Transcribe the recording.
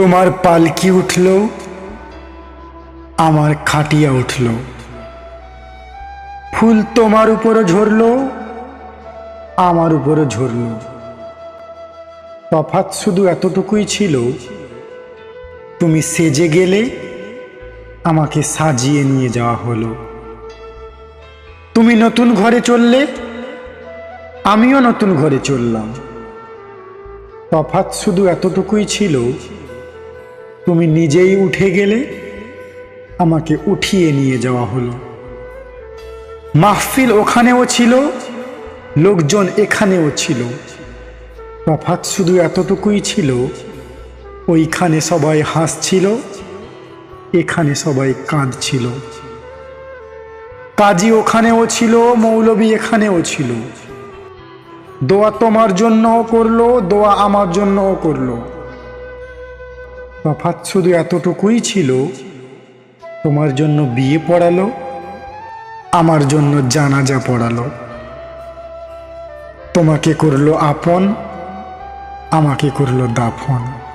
তোমার পালকি উঠল, আমার খাটিয়া উঠল। ফুল তোমার উপরে ঝরল, আমার উপরে ঝরল। তফাৎ শুধু এতটুকুই ছিল, তুমি সেজে গেলে আমাকে সাজিয়ে নিয়ে যাওয়া হলো। তুমি নতুন ঘরে চললে, আমিও নতুন ঘরে চললাম। তফাৎ শুধু এতটুকুই ছিল তুমি নিজেই উঠে গেলে আমাকে উঠিয়ে নিয়ে যাওয়া হলো। মাহফিল ওখানেও ছিল, লোকজন এখানেও ছিল। তফাৎ শুধু এতটুকুই ছিল, ওইখানে সবাই হাসছিল, এখানে সবাই কাঁদছিল। কাজী ওখানেও ছিল, মৌলবী এখানেও ছিল। দোয়া তোমার জন্যও করল, দোয়া আমার জন্যও করল। তফাৎ শুধু এতটুকুই ছিল, তোমার জন্য বিয়ে পড়ালো, আমার জন্য জানাজা পড়ালো। তোমাকে করল আপন, আমাকে করল দাফন।